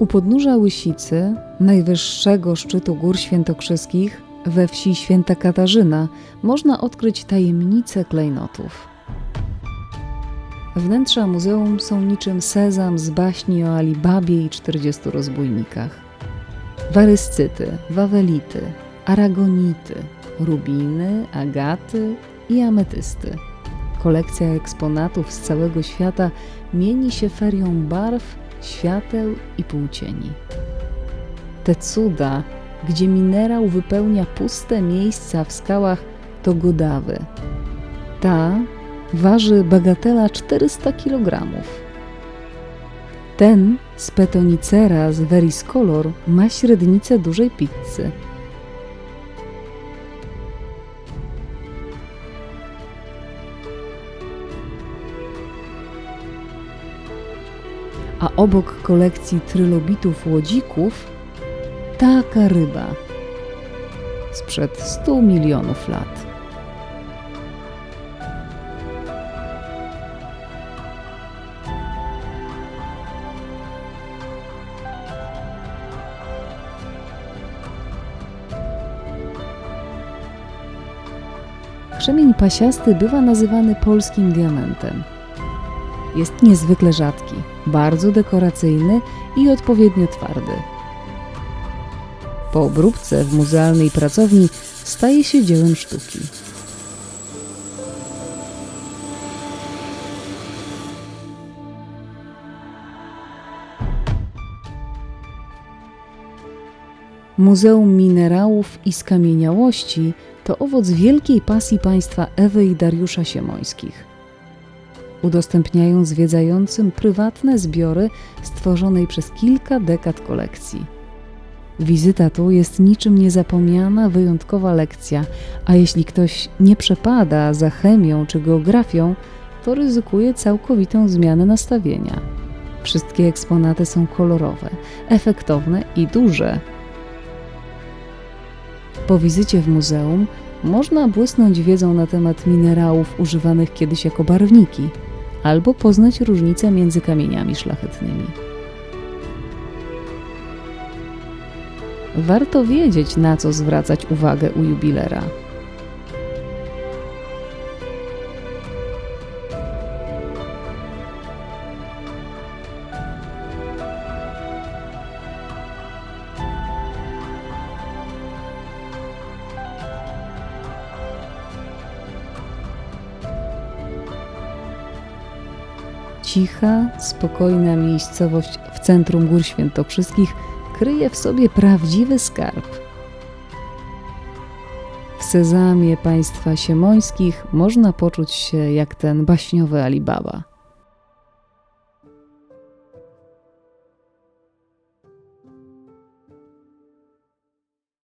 U podnóża Łysicy, najwyższego szczytu Gór Świętokrzyskich, we wsi Święta Katarzyna, można odkryć tajemnice klejnotów. Wnętrza muzeum są niczym sezam z baśni o Alibabie i 40 rozbójnikach. Waryscyty, wawelity, aragonity, rubiny, agaty i ametysty. Kolekcja eksponatów z całego świata mieni się ferią barw, świateł i półcieni. Te cuda, gdzie minerał wypełnia puste miejsca w skałach, to godawy. Ta waży bagatela 400 kg. Ten z petonicera z Veriscolor ma średnicę dużej pizzy. A obok kolekcji trylobitów łodzików taka ryba sprzed 100 milionów lat. Krzemień pasiasty bywa nazywany polskim diamentem. Jest niezwykle rzadki, bardzo dekoracyjny i odpowiednio twardy. Po obróbce w muzealnej pracowni staje się dziełem sztuki. Muzeum Minerałów i Skamieniałości to owoc wielkiej pasji państwa Ewy i Dariusza Siemońskich. Udostępniają zwiedzającym prywatne zbiory stworzonej przez kilka dekad kolekcji. Wizyta tu jest niczym niezapomniana, wyjątkowa lekcja, a jeśli ktoś nie przepada za chemią czy geografią, to ryzykuje całkowitą zmianę nastawienia. Wszystkie eksponaty są kolorowe, efektowne i duże. Po wizycie w muzeum można błysnąć wiedzą na temat minerałów używanych kiedyś jako barwniki, albo poznać różnice między kamieniami szlachetnymi. Warto wiedzieć, na co zwracać uwagę u jubilera. Cicha, spokojna miejscowość w centrum Gór Świętokrzyskich kryje w sobie prawdziwy skarb. W sezamie państwa siemońskich można poczuć się jak ten baśniowy Alibaba.